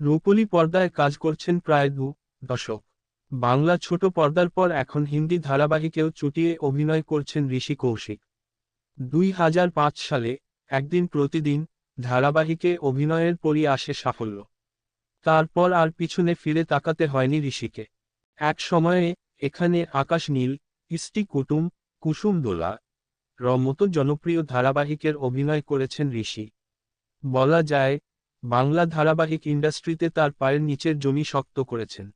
রূপলী পর্দায় কাজ করছেন প্রায় দু দশক। বাংলা ছোট পর্দার পর এখন হিন্দি ধারাবাহিকেও চুটিয়ে অভিনয় করছেন ঋষি কৌশিক। দুই হাজার পাঁচ সালে একদিন প্রতিদিন ধারাবাহিকে অভিনয়ের পরই আসে সাফল্য। তারপর আর পিছনে ফিরে তাকাতে হয়নি ঋষিকে। এক সময়ে এখানে আকাশ নীল ইষ্টি কুটুম, কুসুম দোলা র মতো জনপ্রিয় ধারাবাহিকের অভিনয় করেছেন ঋষি। বলা যায় বাংলা ধারাবাহিক ইন্ডাস্ট্রিতে তার পায়ের নিচের জমি শক্ত করেছেন।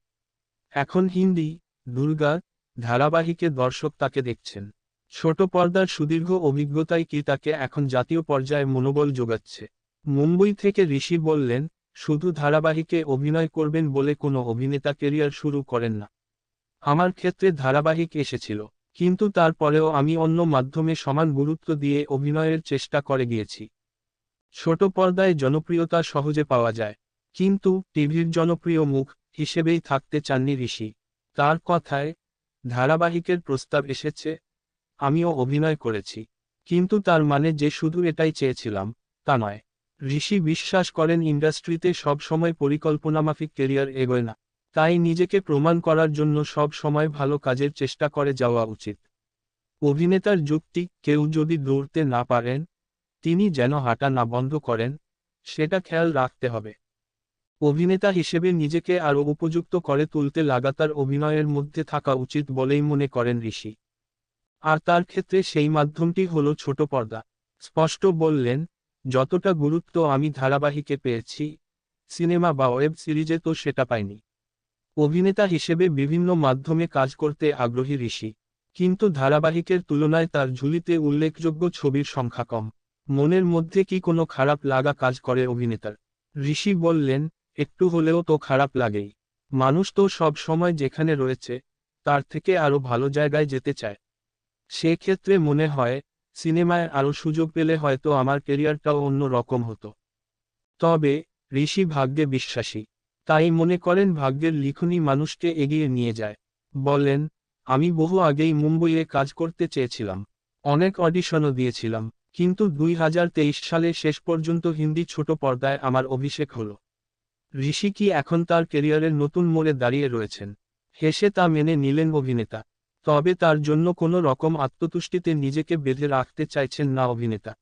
এখন হিন্দি, দুর্গা, ধারাবাহিকে দর্শক তাকে দেখছেন। ছোট পর্দার সুদীর্ঘ অভিজ্ঞতাই কি তাকে এখন জাতীয় পর্যায়ে মনোবল যোগাচ্ছে? মুম্বই থেকে ঋষি বললেন, শুধু ধারাবাহিকে অভিনয় করবেন বলে কোনো অভিনেতা কেরিয়ার শুরু করেন না। আমার ক্ষেত্রে ধারাবাহিক এসেছিল, কিন্তু তারপরেও আমি অন্য মাধ্যমে সমান গুরুত্ব দিয়ে অভিনয়ের চেষ্টা করে গিয়েছি। ছোট পর্দায় জনপ্রিয়তা সহজে পাওয়া যায়। কিন্তু টিভির জনপ্রিয় মুখ হিসেবেই থাকতে চাননি ঋষি। তার কথায় ধারাবাহিকের প্রস্তাব এসেছে, আমিও অভিনয় করেছি। কিন্তু তার মানে যে শুধু এটাই চেয়েছিলাম, তা নয়। ঋষি বিশ্বাস করেন ইন্ডাস্ট্রিতে সব সময় পরিকল্পনামাফিক কেরিয়ার এগোয় না। তাই নিজেকে প্রমাণ করার জন্য সব সময় ভালো কাজের চেষ্টা করে যাওয়া উচিত। অভিনেতার যুক্তি কেউ যদি দৌড়তে না পারেন তিনি যেন হাঁটা না বন্ধ করেন, সেটা খেয়াল রাখতে হবে। অভিনেতা হিসেবে নিজেকে আরও উপযুক্ত করে তুলতে লাগাতার অভিনয়ের মধ্যে থাকা উচিত বলেই মনে করেন ঋষি। আর তার ক্ষেত্রে সেই মাধ্যমটি হলো ছোট পর্দা। স্পষ্ট বললেন, যতটা গুরুত্ব আমি ধারাবাহিকে পেয়েছি, সিনেমা বা ওয়েব সিরিজে তো সেটা পাইনি। অভিনেতা হিসেবে বিভিন্ন মাধ্যমে কাজ করতে আগ্রহী ঋষি। কিন্তু ধারাবাহিকের তুলনায় তার ঝুলিতে উল্লেখযোগ্য ছবির সংখ্যা কম। মনের মধ্যে কি কোনো খারাপ লাগা কাজ করে অভিনেতার? ঋষি বললেন, একটু হলেও তো খারাপ লাগেই। মানুষ তো সব সময় যেখানে রয়েছে, তার থেকে আরও ভালো জায়গায় যেতে চায়। সেক্ষেত্রে মনে হয়, সিনেমায় আরও সুযোগ পেলে হয়তো আমার কেরিয়ারটাও অন্য রকম হতো। তবে, ঋষি ভাগ্যে বিশ্বাসী। তাই মনে করেন ভাগ্যের লিখনই মানুষকে এগিয়ে নিয়ে যায়। বলেন, আমি বহু আগেই মুম্বইয়ে কাজ করতে চেয়েছিলাম। অনেক অডিশনও দিয়েছিলাম। কিন্তু দুই হাজার তেইশ সালে শেষ পর্যন্ত হিন্দি ছোট পর্দায় আমার অভিষেক হল। ঋষি কি এখন তার কেরিয়ারের নতুন মোড়ে দাঁড়িয়ে রয়েছেন? হেসে তা মেনে নিলেন অভিনেতা। তবে তার জন্য কোনো রকম আত্মতুষ্টিতে নিজেকে বেঁধে রাখতে চাইছেন না অভিনেতা।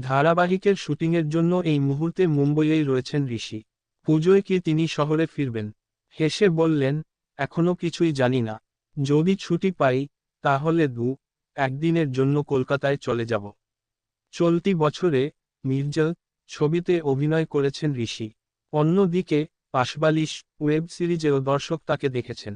ধারাবাহিকের শুটিংয়ের জন্য এই মুহূর্তে মুম্বইয়েই রয়েছেন ঋষি। পুজোয় কি তিনি শহরে ফিরবেন? হেসে বললেন, এখনও কিছুই জানি না। যদি ছুটি পাই, তাহলে দু একদিনের জন্য কলকাতায় চলে যাব। চলতি বছরে মির্জা ছবিতে অভিনয় করেছেন ঋষি। অন্যদিকে পাশবালিশ ওয়েব সিরিজেও দর্শক তাকে দেখেছেন।